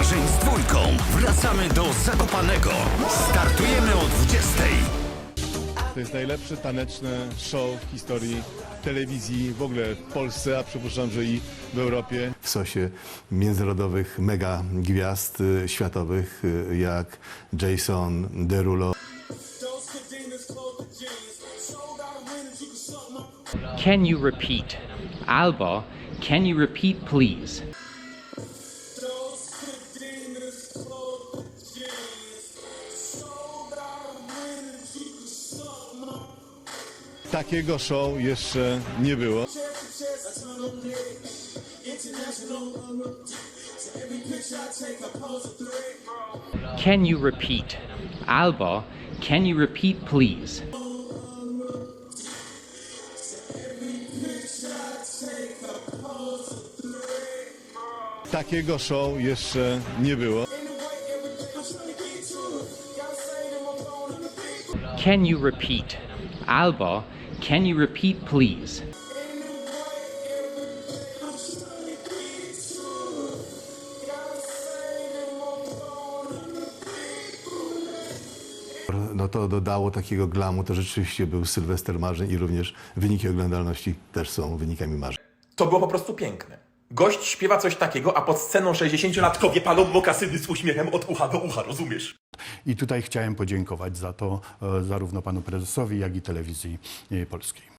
marzeń z dwójką. Wracamy do Zakopanego. Startujemy o 20. To jest najlepsze taneczne show w historii telewizji w ogóle w Polsce, a przypuszczam, że i w Europie. w sosie międzynarodowych mega gwiazd y, światowych y, jak Jason Derulo. Can you repeat? Alba, can you repeat, please? Takiego show jeszcze nie było. Can you repeat? Alba, can you repeat, please? Takiego show jeszcze nie było. Can you repeat? Alba, can you repeat, please? No to dodało takiego glamu, to rzeczywiście był Sylwester Marzeń i również wyniki oglądalności też są wynikami marzeń. To było po prostu piękne. Gość śpiewa coś takiego, a pod sceną 60-latkowie palą mokasyny z uśmiechem od ucha do ucha, rozumiesz? I tutaj chciałem podziękować za to e, zarówno panu prezesowi, jak i telewizji e, polskiej.